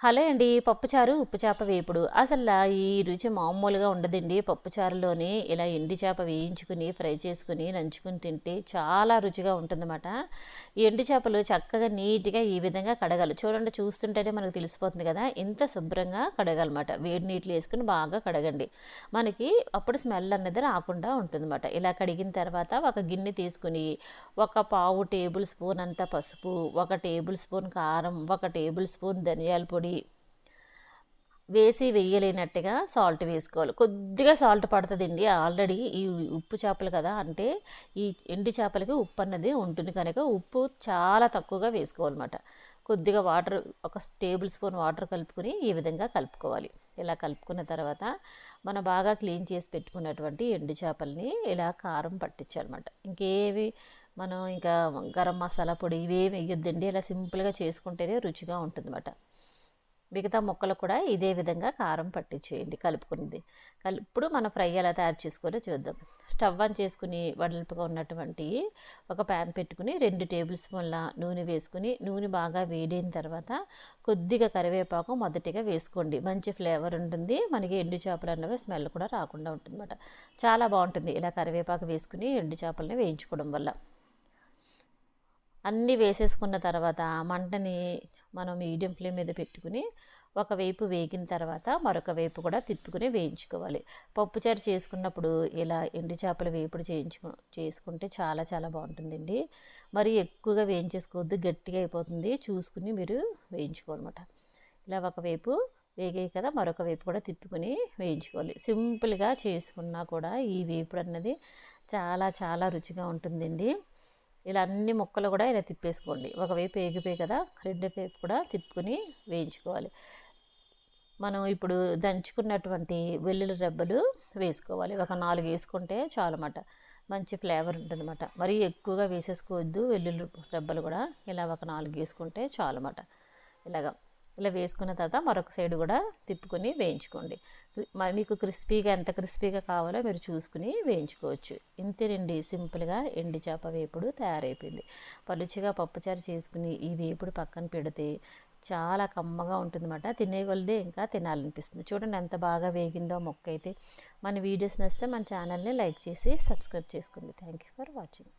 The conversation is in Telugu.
హలో అండి పప్పుచారు ఉప్పు చేప వేపుడు. అసలు ఈ రుచి మామూలుగా ఉండదండి. పప్పుచారులోనే ఇలా ఎండి చేప వేయించుకుని ఫ్రై చేసుకుని నంచుకుని తింటే చాలా రుచిగా ఉంటుందన్నమాట. ఎండి చేపలు చక్కగా నీట్గా ఈ విధంగా కడగాలి. చూడండి చూస్తుంటేనే మనకు తెలిసిపోతుంది కదా ఇంత శుభ్రంగా కడగాలన్నమాట. వేడి నీటిలో వేసుకుని బాగా కడగండి. మనకి అప్పుడు స్మెల్ అనేది రాకుండా ఉంటుందన్నమాట. ఇలా కడిగిన తర్వాత ఒక గిన్నె తీసుకుని ఒక పావు టేబుల్ స్పూన్ అంత పసుపు ఒక టేబుల్ స్పూన్ కారం ఒక టేబుల్ స్పూన్ ధనియాల పొడి వేసి వేయలేనట్టుగా సాల్ట్ వేసుకోవాలి. కొద్దిగా సాల్ట్ పడుతుందండి. ఆల్రెడీ ఈ ఉప్పు చేపలు కదా అంటే ఈ ఎండి చేపలకి ఉప్పు అన్నది ఉంటుంది కనుక ఉప్పు చాలా తక్కువగా వేసుకోవాలన్నమాట. కొద్దిగా వాటర్ ఒక టేబుల్ స్పూన్ వాటర్ కలుపుకొని ఈ విధంగా కలుపుకోవాలి. ఇలా కలుపుకున్న తర్వాత మనం బాగా క్లీన్ చేసి పెట్టుకున్నటువంటి ఎండు చేపల్ని ఇలా కారం పట్టించాలన్నమాట. ఇంకేవి మనం ఇంకా గరం మసాలా పొడి ఇవేమి వేయొద్దండి. ఇలా సింపుల్గా చేసుకుంటేనే రుచిగా ఉంటుందన్నమాట. మిగతా ముక్కలు కూడా ఇదే విధంగా కారం పట్టించేయండి కలుపుకునేది. ఇప్పుడు మనం ఫ్రై ఎలా తయారు చేసుకోవాలో చూద్దాం. స్టవ్ ఆన్ చేసుకుని వడల్పుగా ఉన్నటువంటి ఒక ప్యాన్ పెట్టుకుని రెండు టేబుల్ స్పూన్ల నూనె వేసుకుని నూనె బాగా వేడైన తర్వాత కొద్దిగా కరివేపాకు మొదటిగా వేసుకోండి. మంచి ఫ్లేవర్ ఉంటుంది. మనకి ఎండు చేపలు అన్నవి స్మెల్ కూడా రాకుండా ఉంటుందన్నమాట. చాలా బాగుంటుంది ఇలా కరివేపాకు వేసుకుని ఎండు చేపలని వేయించుకోవడం వల్ల. అన్నీ వేసేసుకున్న తర్వాత మంటని మనం మీడియం ఫ్లేమ్ మీద పెట్టుకుని ఒకవైపు వేగిన తర్వాత మరొక వైపు కూడా తిప్పుకుని వేయించుకోవాలి. పప్పుచారు చేసుకున్నప్పుడు ఇలా ఎండు చేపల వేపుడు చేయించుకు చేసుకుంటే చాలా చాలా బాగుంటుందండి. మరి ఎక్కువగా వేయించేసుకోవద్దు గట్టిగా అయిపోతుంది. చూసుకుని మీరు వేయించుకోనమాట ఇలా ఒకవైపు వేగాయి కదా మరొక వైపు కూడా తిప్పుకొని వేయించుకోవాలి. సింపుల్గా చేసుకున్నా కూడా ఈ వేపుడు అన్నది చాలా చాలా రుచిగా ఉంటుందండి. ఇలా అన్ని ముక్కలు కూడా ఇలా తిప్పేసుకోండి. ఒకవైపు ఎగిపోయి కదా రెండు వైపు కూడా తిప్పుకొని వేయించుకోవాలి. మనం ఇప్పుడు దంచుకున్నటువంటి వెల్లుల్లి రెబ్బలు వేసుకోవాలి. ఒక నాలుగు వేసుకుంటే చాలన్నమాట. మంచి ఫ్లేవర్ ఉంటుందన్నమాట. మరీ ఎక్కువగా వేసేసుకోవద్దు వెల్లుల్లి రెబ్బలు కూడా. ఇలా ఒక నాలుగు వేసుకుంటే చాలన్నమాట. ఇలాగా ఇలా వేసుకున్న తర్వాత మరొక సైడ్ కూడా తిప్పుకొని వేయించుకోండి. మీకు క్రిస్పీగా ఎంత క్రిస్పీగా కావాలో మీరు చూసుకుని వేయించుకోవచ్చు. ఇంతేనండి సింపుల్గా ఎండి చేప వేపుడు తయారైపోయింది. పలుచిగా పప్పుచారు చేసుకుని ఈ వేపుడు పక్కన పెడితే చాలా కమ్మగా ఉంటుందన్నమాట. తినే కొలదే ఇంకా తినాలనిపిస్తుంది. చూడండి ఎంత బాగా వేగిందో మొక్క అయితే. మన వీడియోస్ నచ్చితే మన ఛానల్ని లైక్ చేసి సబ్స్క్రైబ్ చేసుకోండి. Thank you for watching.